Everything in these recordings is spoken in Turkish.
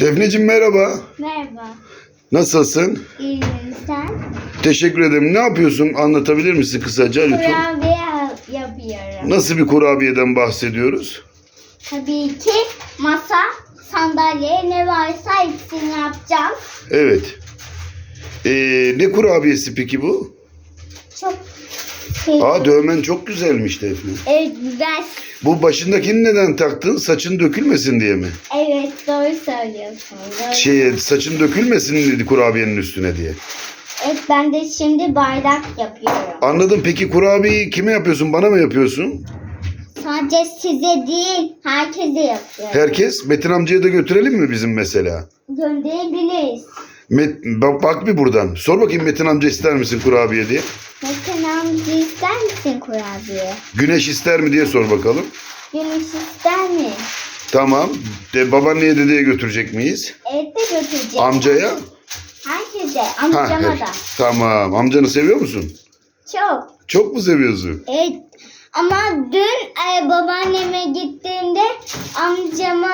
Defneciğim merhaba. Merhaba. Nasılsın? İyiyim sen? Teşekkür ederim. Ne yapıyorsun? Anlatabilir misin kısaca lütfen? Kurabiye yapıyorum. Nasıl bir kurabiyeden bahsediyoruz? Tabii ki masa, sandalye ne varsa hepsini yapacağım. Evet. Ee, ne kurabiyesi peki bu? Çok Aa dövmen çok güzelmiş Defne. evet, güzel. Bu başındakini neden taktın? Saçın dökülmesin diye mi? Evet doğru söylüyorsun. Doğru. Şey, saçın dökülmesin dedi kurabiyenin üstüne diye. Evet ben de şimdi bardak yapıyorum. Anladım. Peki kurabiyeyi kime yapıyorsun? Bana mı yapıyorsun? Sadece size değil herkese yapıyorum. Herkes. Metin amcaya da götürelim mi bizim mesela? Gönderebiliriz. Met, bak, bak bir buradan. Sor bakayım Metin amca ister misin kurabiye diye. Amca ister misin kurabiye? Güneş ister mi diye sor bakalım. Güneş ister mi? Tamam. De, babaanneye dedeye götürecek miyiz? Evet de götüreceğim. Amcaya? Herkese, Ha, amcama evet. da. Tamam. Amcanı seviyor musun? Çok. Çok mu seviyorsun? Evet. Ama dün e, babaanneme gittiğimde amcama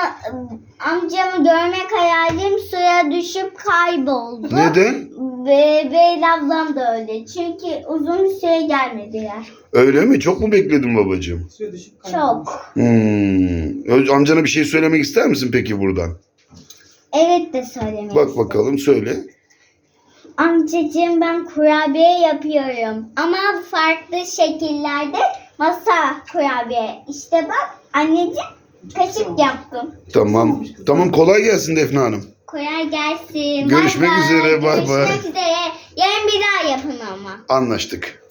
amcamı görmek hayalim suya düşüp kayboldu. Neden? Ve Beyl ablam da öyle. Çünkü uzun bir süre gelmediler. Öyle mi? Çok mu bekledin babacığım? Çok. Hmm. Amcana bir şey söylemek ister misin peki buradan? Evet de söylemek Bak bakalım söyle. Amcacığım ben kurabiye yapıyorum. Ama farklı şekillerde masa kurabiye. İşte bak anneciğim kaşık yaptım. Tamam. Tamam kolay gelsin Defne Hanım. Kolay gelsin. Görüşmek bay. üzere, bay bay. Görüşmek üzere. Yarın bir daha yapın ama. Anlaştık.